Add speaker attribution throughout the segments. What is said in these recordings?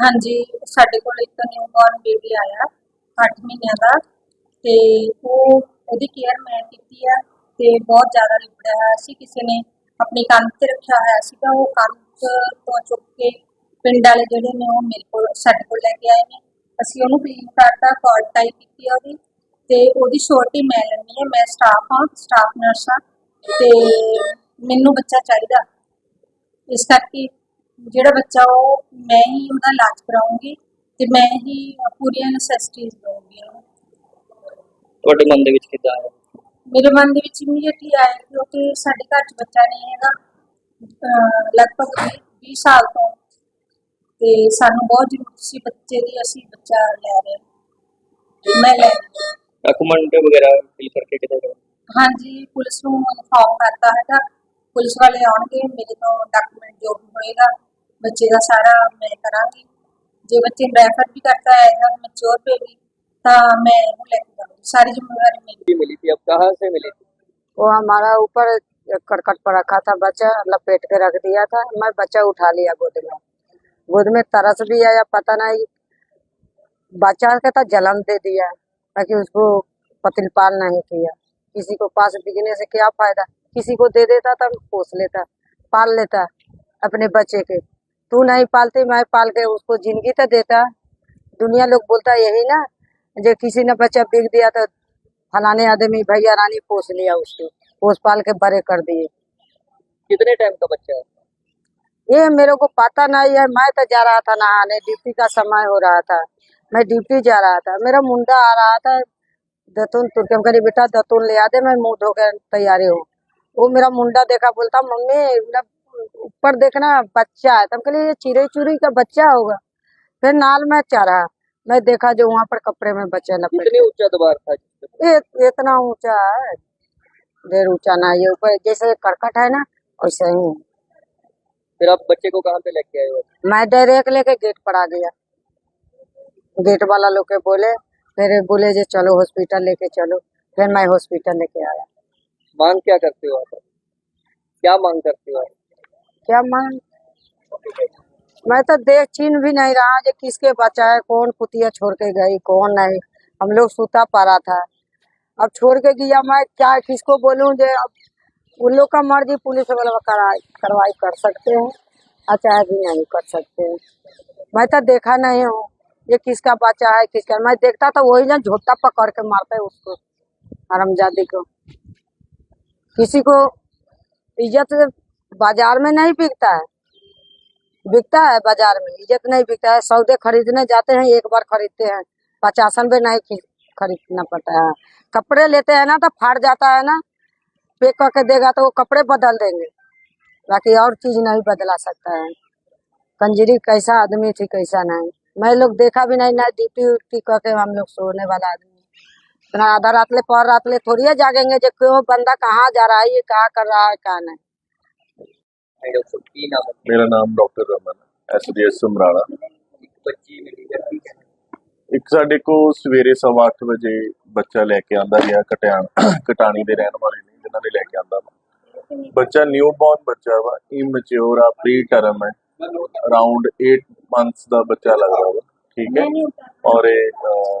Speaker 1: ਹਾਂਜੀ, ਸਾਡੇ ਕੋਲ ਇੱਕ ਨਿਊਬੋਰਨ ਬੇਬੀ ਆਇਆ 8 ਮਹੀਨਿਆਂ ਦਾ, ਤੇ ਉਹ ਉਹਦੀ ਕੇਅਰ ਮੈਂ ਕੀਤੀ ਆ, ਤੇ ਬਹੁਤ ਜ਼ਿਆਦਾ ਲਿਬੜਿਆ ਹੋਇਆ ਸੀ, ਕਿਸੇ ਨੇ ਆਪਣੀ ਕੰਨ ਤੇ ਰੱਖਿਆ ਹੋਇਆ ਸੀਗਾ, ਉਹ ਕੰਨ ਤੋਂ ਚੁੱਕ ਕੇ ਪਿੰਡ ਵਾਲੇ ਜਿਹੜੇ ਨੇ ਉਹ ਮੇਰੇ ਕੋਲ, ਸਾਡੇ ਕੋਲ ਲੈ ਕੇ ਆਏ ਨੇ। ਅਸੀਂ ਉਹਨੂੰ ਕਲੀਨ ਕਰਤਾ ਕਾਰਡ ਟਾਈਪ ਕੀਤੀ ਆ ਉਹਦੀ, ਤੇ ਉਹਦੀ ਛੋਟੀ ਮੈਂ ਲੈਣੀ ਹੈ, ਮੈਂ ਸਟਾਫ ਹਾਂ ਸਟਾਫ ਨਰਸ ਹਾਂ, ਤੇ ਮੈਨੂੰ ਬੱਚਾ ਚਾਹੀਦਾ। ਇਸ ਕਰਕੇ ਜਿਹੜਾ ਬੱਚਾ ਉਹ ਮੈਂ ਹੀ ਉਹਦਾ ਇਲਾਜ ਕਰਾਉਂਗੀ ਤੇ ਮੈਂ ਹੀ ਪੂਰੀਆਂ ਨੈਸੈਸਿਟੀਜ਼ ਦਊਂਗੀ ਉਹਨੂੰ।
Speaker 2: ਤੁਹਾਡੇ ਮਨ ਦੇ ਵਿੱਚ ਕਿੱਦਾਂ ਆਇਆ?
Speaker 1: ਮੇਰੇ ਮਨ ਦੇ ਵਿੱਚ ਇਮੀਡੀਏਟਲੀ ਆਇਆ ਕਿਉਂਕਿ ਸਾਡੇ ਘਰ 'ਚ ਬੱਚਾ ਨਹੀਂ ਹੈਗਾ। ਅਹ ਲਗਭਗ 20 ਸਾਲ ਤੋਂ। ਤੇ ਸਾਨੂੰ ਬਹੁਤ ਜ਼ਰੂਰਤ ਸੀ ਬੱਚੇ ਦੀ ਅਸੀਂ ਬੱਚਾ ਲੈ ਰਹੇ ਹਾਂ। ਮੈਂ ਲੈ ਰਹੀ ਹਾਂ।
Speaker 2: ਡਾਕੂਮੈਂਟ ਵਗੈਰਾ ਫਿਲ ਕਰਕੇ ਕਿੱਦਾਂ ਕਰੋ
Speaker 1: ਹਾਂਜੀ ਪੁਲਿਸ ਨੂੰ ਇਨਫੋਰਮ ਕਰਤਾ ਹੈਗਾ। ਪੁਲਿਸ ਵਾਲੇ ਆਉਣਗੇ ਮੇਰੇ ਤੋਂ ਡਾਕੂਮੈਂਟ ਜੋ ਵੀ ਹੋਏਗਾ। ਬੱਚੇ ਦਾ ਸਾਰਾ ਮੈਂ ਕਰਾਂਗੀ ਜੇ ਬੱਚੇ ਨੂੰ ਰੈਫਰ ਵੀ ਕਰਤਾ ਹੈ ਜਾਂ ਮੈਚੋਰ पे भी ਤਾਂ ਮੈਂ ਇਹਨੂੰ ਲੈ ਕੇ ਜਾਊਂਗੀ ਸਾਰੀ ਜ਼ਿੰਮੇਵਾਰੀ ਮੇਰੀ
Speaker 2: भी मिली थी अब कहाँ से मिली थी
Speaker 3: वो हमारा ऊपर एक करकट पर रखा था बच्चा लपेट के रख दिया था मैं बच्चा उठा लिया गोद में गोद में तरस भी आया पता नहीं बच्चा का तो जन्म दे दिया ताकि उसको पतिलपाल नहीं किया किसी को पास बिकने से क्या फायदा किसी को दे देता था पोस लेता पाल लेता अपने बच्चे के तू नहीं पालती मैं पाल के उसको ज़िंदगी तो देता। दुनिया लोग बोलता यही ना जो किसी ने बच्चा बिक दिया तो फलाने आदमी भैया रानी पोस लिया उसको पोस पाल के बड़े कर दिए।
Speaker 2: कितने टाइम का बच्चा है?
Speaker 3: ये मेरे को पता नहीं है मैं तो जा रहा था नहाने ड्यूटी का समय हो रहा था। मैं ड्यूटी जा रहा था मेरा मुंडा आ रहा था दतुन तुर्कम करी बेटा दतुन ले आ दे मैं मुँह धोकर तैयारी हूँ। वो मेरा मुंडा देखा बोलता मम्मी ऊपर देखना बच्चा है तब कहली ये चिड़ई चुरी का बच्चा होगा। फिर नाल में चढ़ा मैं देखा जो वहाँ पर कपड़े में बच्चा लपेट।
Speaker 2: ऊँचा दीवार था
Speaker 3: इतना ऊँचा है। ढेर ऊँचा ना ये ऊपर जैसे करकट है ना वैसे ही
Speaker 2: फिर आप बच्चे को कहाँ पे लेके आए हो?
Speaker 3: मैं डायरेक्ट लेके गेट पर आ गया। गेट वाला लोग के बोले फिर बोले जे चलो हॉस्पिटल लेके चलो फिर मैं हॉस्पिटल लेके आया।
Speaker 2: मांग क्या करते हो आप? क्या मांग करते हो आप?
Speaker 3: क्या मांग मैं तो देख चिन्ह भी नहीं रहा जो किसके बच्चा है कौन पुतिया छोड़ के गई, कौन नहीं। हम लोग सूता पड़ा था। अब छोड़ के गया मैं, क्या किसको बोलूँ जो अब उन लोग का मर्ज़ी पुलिस वाला कार्रवाई कर सकते हैं चाहे भी नहीं कर सकते हैं। मैं तो देखा नहीं हूँ ये किसका बच्चा है, किसका मैं देखता था वही ना झोटा पकड़ के मारते उसको, हरमजादी को। किसी को इज़्ज़त बाज़ार में नहीं बिकता है। बिकता है बाज़ार में, इज़्ज़त नहीं बिकता है। सौदे खरीदने जाते हैं, एक बार खरीदते हैं। पचासन में नहीं खरीदना पड़ता है। कपड़े लेते हैं ना तो फाड़ जाता है ना। पे करके देगा तो वो कपड़े बदल देंगे। बाकी और चीज़ नहीं बदला सकता है। कंजरी कैसा आदमी थी, कैसा नहीं। मैं लोग देखा भी नहीं, ना ड्यूटी उटी करके हम लोग सोने वाला आदमी। इतना आधा रात ले, पर रात ले थोड़ी जागेंगे, जो क्यों, बंदा कहाँ जा रहा है, ये कहाँ कर रहा है, कहाँ नहीं।
Speaker 2: ਮੇਰਾ ਸਭ ਕੀ ਨਾਮ ਹੈ?
Speaker 4: ਮੇਰਾ ਨਾਮ ਡਾਕਟਰ ਰਮਨ ਐਸਡੀਐਸ ਸਮਰਾਲਾ।
Speaker 2: ਇੱਕ ਬੱਚੀ ਮੇਰੀ ਦਾ ਠੀਕ ਹੈ।
Speaker 4: ਇੱਕ ਸਾਡੇ ਕੋ ਸਵੇਰੇ 8:30 ਵਜੇ ਬੱਚਾ ਲੈ ਕੇ ਆਂਦਾ ਰਿਹਾ ਕਟਿਆਣ ਕਟਾਣੀ ਦੇ ਰਹਿਣ ਵਾਲੇ ਨੇ ਜਿਨ੍ਹਾਂ ਨੇ ਲੈ ਕੇ ਆਂਦਾ ਵਾ। ਬੱਚਾ ਨਿਊਬੋਰਨ ਬੱਚਾ ਵਾ ਇਮੈਚਿਓਰ ਆ ਪ੍ਰੀ ਟਰਮ ਹੈ ਅਰਾਊਂਡ 8 ਮੰਥਸ ਦਾ ਬੱਚਾ ਲੱਗਦਾ ਵਾ ਠੀਕ ਹੈ। ਔਰ ਇਹ ਅਹ,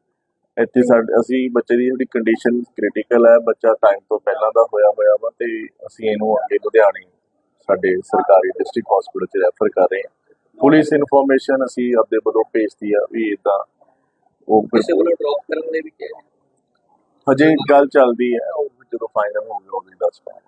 Speaker 4: ਇੱਥੇ ਸਾਡੇ ਅਸੀਂ ਬੱਚੇ ਦੀ ਥੋੜੀ ਕੰਡੀਸ਼ਨ ਕ੍ਰਿਟੀਕਲ ਹੈ ਬੱਚਾ ਟਾਈਮ ਤੋਂ ਪਹਿਲਾਂ ਦਾ ਹੋਇਆ ਹੋਇਆ ਵਾ ਤੇ ਅਸੀਂ ਇਹਨੂੰ ਅੱਗੇ ਲੁਧਿਆਣੇ ਸਾਡੇ ਸਰਕਾਰੀ ਡਿਸਟ੍ਰਿਕਟ ਹਸਪੀਟਲ 'ਚ ਰੈਫਰ ਕਰ ਰਹੇ ਹਾਂ। ਪੁਲਿਸ ਇਨਫੋਰਮੇਸ਼ਨ ਅਸੀਂ ਆਪਦੇ ਵੱਲੋਂ ਭੇਜਤੀ ਆ ਵੀ ਇਦਾਂ ਉਹ
Speaker 2: ਕਿਸੇ ਕੋਲ ਡ੍ਰੌਪ ਕਰਨ ਦੇ ਵਿੱਚ
Speaker 4: ਹਜੇ ਗੱਲ ਚੱਲਦੀ ਹੈ ਉਹ ਜਦੋਂ ਫਾਈਨਲ ਹੋ ਗਿਆ ਉਹ ਦੱਸ ਪਾਵਾਂਗੇ